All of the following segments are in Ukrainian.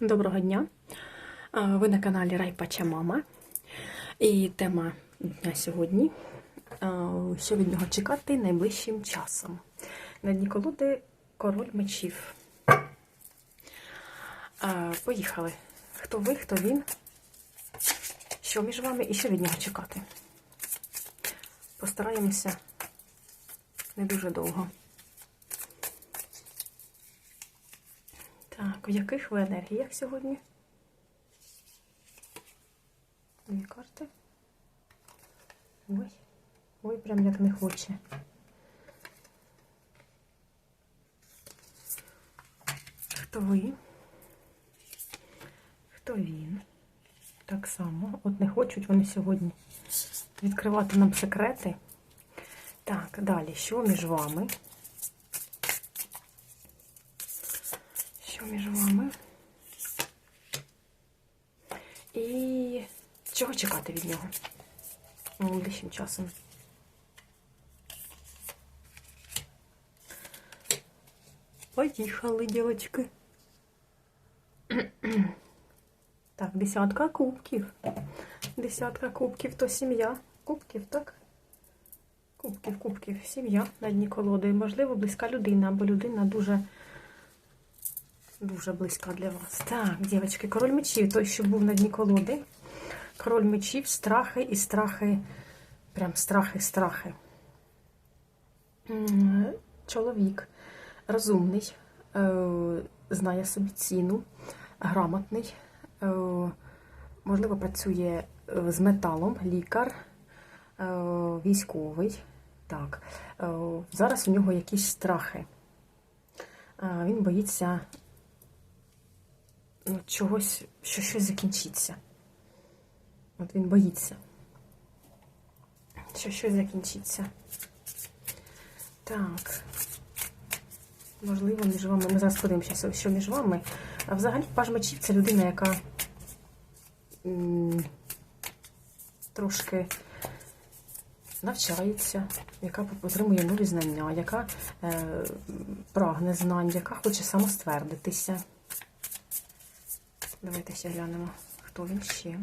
Доброго дня! Ви на каналі Райпача Мама. І тема дня сьогодні. Що від нього чекати найближчим часом? На дні колоди король мечів. Поїхали. Хто ви, хто він? Що між вами і що від нього чекати? Постараємося не дуже довго. Так, в яких ви енергіях сьогодні? Дві карти. Ой, ой, прям як не хоче. Хто ви? Хто він? Так само. От не хочуть вони сьогодні відкривати нам секрети. Так, далі, що між вами? Що між вами? І чого чекати від нього найближчим часом? Поїхали, дівчатки. Так, десятка кубків. Десятка кубків то сім'я. Кубків, так? Кубків, кубків, сім'я на дні колоди. Можливо, близька людина, або людина дуже дуже близька для вас. Так, дівчатки, король мечів, той, що був на дні колоди. Король мечів, страхи і страхи. Прям страхи, страхи. Чоловік розумний, е, знає собі ціну, грамотний, е, можливо, працює е, з металом, лікар, військовий. Так, зараз у нього якісь страхи. Він боїться чогось, що щось закінчиться. От він боїться, що щось закінчиться. Так. Можливо, між вами. Ми зараз подивимося, що між вами. А взагалі паж мечів це людина, яка м, трошки навчається, яка отримує нові знання, яка е, прагне знань, яка хоче самоствердитися. Давайте ще глянемо, хто він ще.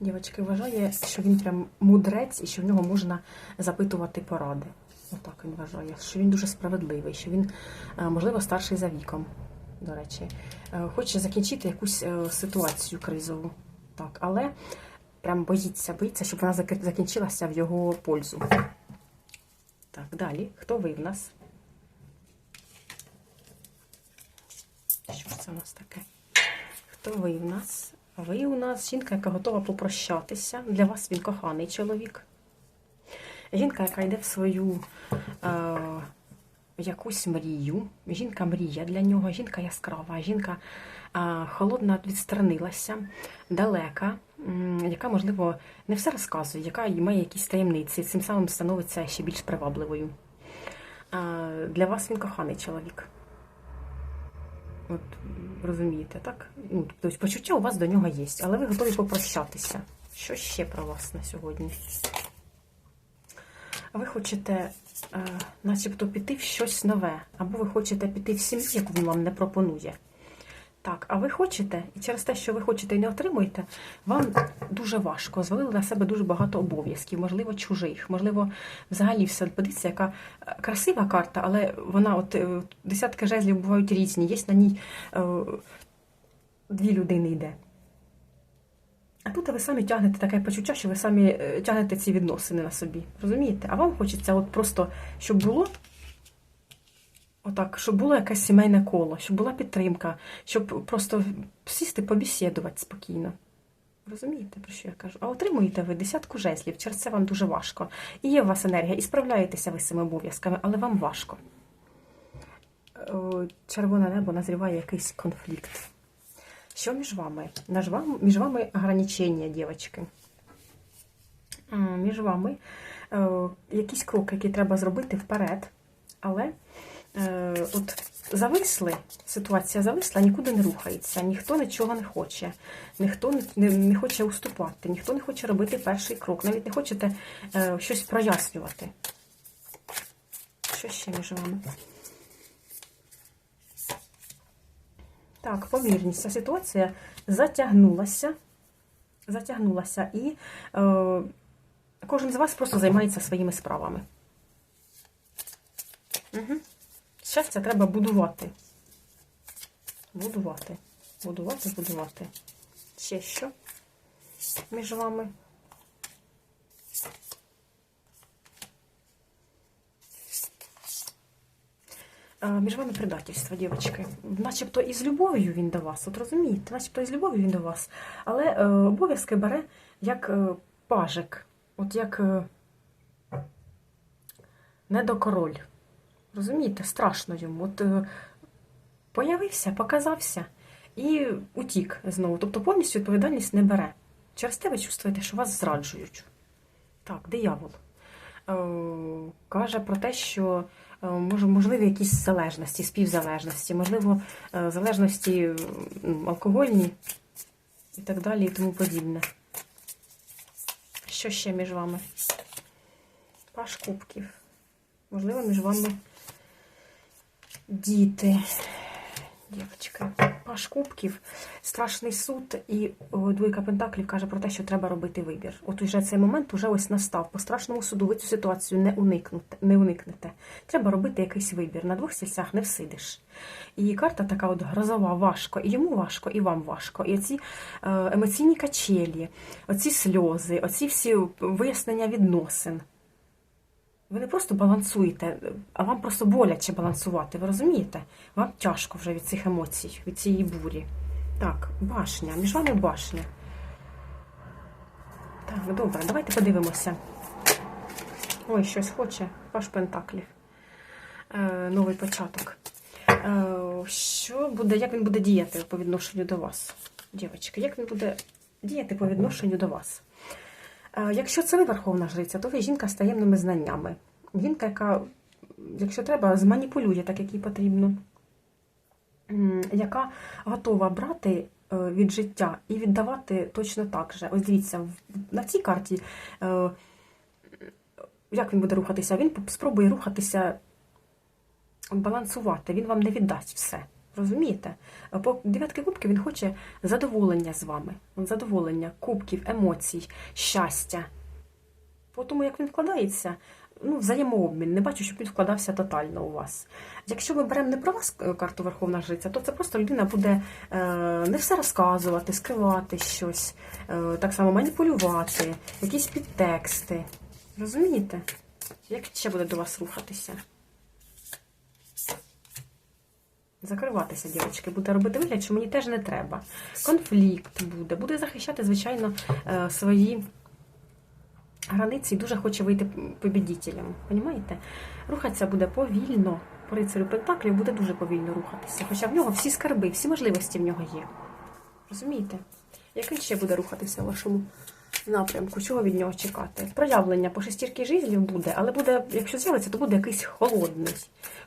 Дівчатки вважає, що він прям мудрець і що в нього можна запитувати поради. Отак він вважає, що він дуже справедливий, що він, е, можливо, старший за віком, до речі, Е, хоче закінчити якусь е, ситуацію кризову. Так, але прям боїться, боїться, щоб вона закінчилася в його пользу. Так, далі. Хто ви в нас? Що ж це у нас таке? Хто ви в нас? Ви у нас жінка, яка готова попрощатися. Для вас він коханий чоловік. Жінка, яка йде в свою е, якусь мрію. Жінка мрія для нього, жінка яскрава, жінка е, холодна відсторонилася, далека, м, яка, можливо, не все розказує, яка має якісь таємниці, цим самим становиться ще більш привабливою. Е, для вас він коханий чоловік. От розумієте, так? Ну, тобто почуття у вас до нього є, але ви готові попрощатися. Що ще про вас на сьогодні? Ви хочете, е, начебто, піти в щось нове, або ви хочете піти в сім'ю, яку він вам не пропонує. Так, а ви хочете, і через те, що ви хочете і не отримуєте, вам дуже важко, звалили на себе дуже багато обов'язків, можливо, чужих, можливо, взагалі все подивіться, яка е, красива карта, але вона, от е, десятки жезлів бувають різні, є на ній е, дві людини йде. А тут ви самі тягнете таке почуття, що ви самі тягнете ці відносини на собі. Розумієте? А вам хочеться от просто, щоб було отак, щоб було якесь сімейне коло, щоб була підтримка, щоб просто сісти, побесідувати спокійно. Розумієте, про що я кажу? А отримуєте ви десятку жезлів, через це вам дуже важко. І є у вас енергія, і справляєтеся ви з цими обов'язками, але вам важко. Червоне небо назріває якийсь конфлікт. Що між вами? Між вами, ограничення, дівчатки. Між вами е, якісь кроки, які треба зробити вперед. Але е, от зависли, ситуація зависла, нікуди не рухається, ніхто нічого не хоче, ніхто не, не, хоче уступати, ніхто не хоче робити перший крок, навіть не хочете е, щось прояснювати. Що ще між вами? Так, помірність. Ця ситуація затягнулася. Затягнулася і е, кожен з вас просто займається своїми справами. Угу. Щастя треба будувати. Будувати. Будувати, будувати. Ще що між вами? Між вами предательство, дівчатки. Начебто із любов'ю він до вас, от розумієте, начебто із любов'ю він до вас. Але е, обов'язки бере як е, пажик, от як е, недокороль. Розумієте, страшно йому. От е, появився, показався і утік знову. Тобто повністю відповідальність не бере. Через те ви чувствуєте, що вас зраджують. Так, диявол. Е, каже про те, що е, можливі якісь залежності, співзалежності, можливо, залежності алкогольні і так далі, і тому подібне. Що ще між вами? Паш кубків. Можливо, між вами діти. Дівчатка. Паш кубків, страшний суд і двойка пентаклів каже про те, що треба робити вибір. От уже цей момент уже ось настав. По страшному суду ви цю ситуацію не уникнете. Не уникнете. Треба робити якийсь вибір. На двох стільцях не всидиш. І карта така от грозова, важко. І йому важко, і вам важко. І оці е, емоційні качелі, оці сльози, оці всі вияснення відносин. Ви не просто балансуєте, а вам просто боляче балансувати. Ви розумієте? Вам тяжко вже від цих емоцій, від цієї бурі. Так, башня. Між вами башня. Так, добре, давайте подивимося. Ой, щось хоче. Паш Пентаклів. Е, новий початок. Е, що буде, як він буде діяти по відношенню до вас? Дівчатки, як він буде діяти по відношенню до вас? Е, Якщо це ви верховна жриця, то ви жінка з таємними знаннями. Жінка, яка, якщо треба, зманіпулює так, як їй потрібно, яка готова брати е, від життя і віддавати точно так же. Ось дивіться, на цій карті, е, як він буде рухатися? Він спробує рухатися, балансувати, він вам не віддасть все. Розумієте? По дев'ятки кубків він хоче задоволення з вами. Задоволення, кубків, емоцій, щастя. По тому, як він вкладається, ну, взаємообмін. Не бачу, щоб він вкладався тотально у вас. Якщо ми беремо не про вас е, карту Верховна Жриця, то це просто людина буде е, не все розказувати, скривати щось, е, так само маніпулювати, якісь підтексти. Розумієте? Як ще буде до вас рухатися? Закриватися, дівчатки, буде робити вигляд, що мені теж не треба. Конфлікт буде, буде захищати, звичайно, е, свої границі і дуже хоче вийти побідітелем. Понімаєте? Рухатися буде повільно. По рицарю Пентаклів буде дуже повільно рухатися. Хоча в нього всі скарби, всі можливості в нього є. Розумієте? Як він ще буде рухатися в вашому напрямку? Чого від нього чекати? Проявлення по шестірки життів буде, але буде, якщо з'явиться, то буде якийсь холодний.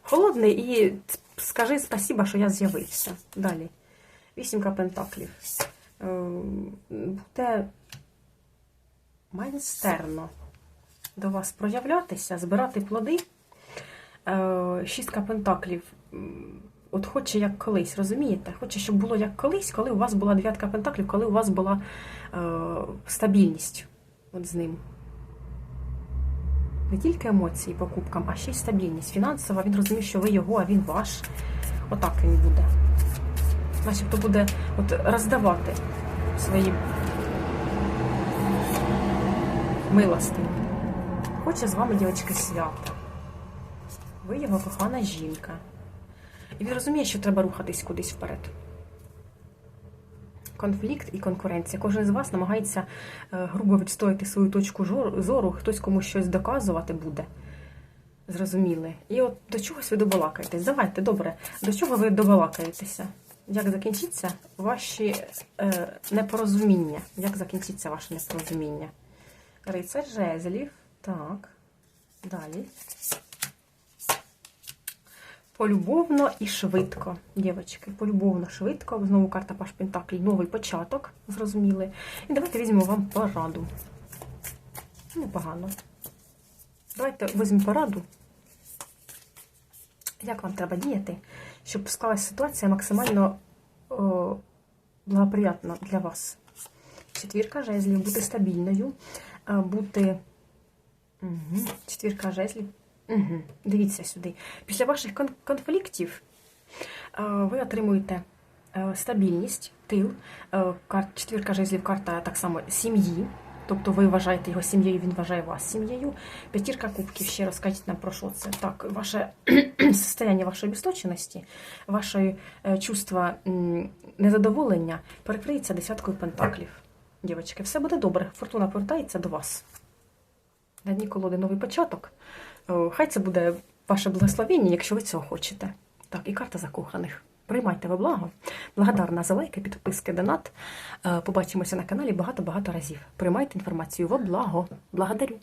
Холодний і скажи спасіба, що я з'явився. Далі. Вісімка пентаклів. Е, Буде майстерно до вас проявлятися, збирати плоди. Е, Шістка пентаклів. От хоче як колись, розумієте? Хоче, щоб було як колись, коли у вас була дев'ятка пентаклів, коли у вас була е, стабільність от з ним. Не тільки емоції покупкам, а ще й стабільність. Фінансова, він розуміє, що ви його, а він ваш. Отак він буде. Начебто буде от роздавати свої милості. Хоче з вами, дівчатки, свято. Ви його кохана жінка. І він розуміє, що треба рухатись кудись вперед. Конфлікт і конкуренція. Кожен з вас намагається е, грубо відстояти свою точку зору, хтось комусь щось доказувати буде. Зрозуміли. І от до чогось ви добалакаєтесь. Давайте, добре, до чого ви добалакаєтеся? Як закінчиться ваші е, непорозуміння? Як закінчиться ваше непорозуміння? Рицар жезлів. Так. Далі. Полюбовно і швидко, дівчатки. Полюбовно, швидко. Знову карта Паш Пентаклі. Новий початок. Зрозуміли. І давайте візьмемо вам пораду. Непогано. Давайте візьмемо пораду. Як вам треба діяти, щоб склалася ситуація максимально о, благоприятна для вас. Четвірка жезлів, бути стабільною, бути. Угу. Четвірка жезлів. Угу. Дивіться сюди. Після ваших кон- конфліктів е, ви отримуєте е, стабільність, тил. Е, Четвірка жезлів карта так само сім'ї. Тобто ви вважаєте його сім'єю, він вважає вас сім'єю. П'ятірка кубків, ще розкажіть нам про що це. Так, ваше состояння вашої обісточеності, ваше чувство незадоволення перекриється десяткою пентаклів. Дівчатки, все буде добре. Фортуна повертається до вас. На дні колоди новий початок. О, Хай це буде ваше благословення, якщо ви цього хочете. Так, і карта закоханих. Приймайте ви благо. Благодарна за лайки, підписки, донат. Е, Побачимося на каналі багато-багато разів. Приймайте інформацію во благо. Благодарю.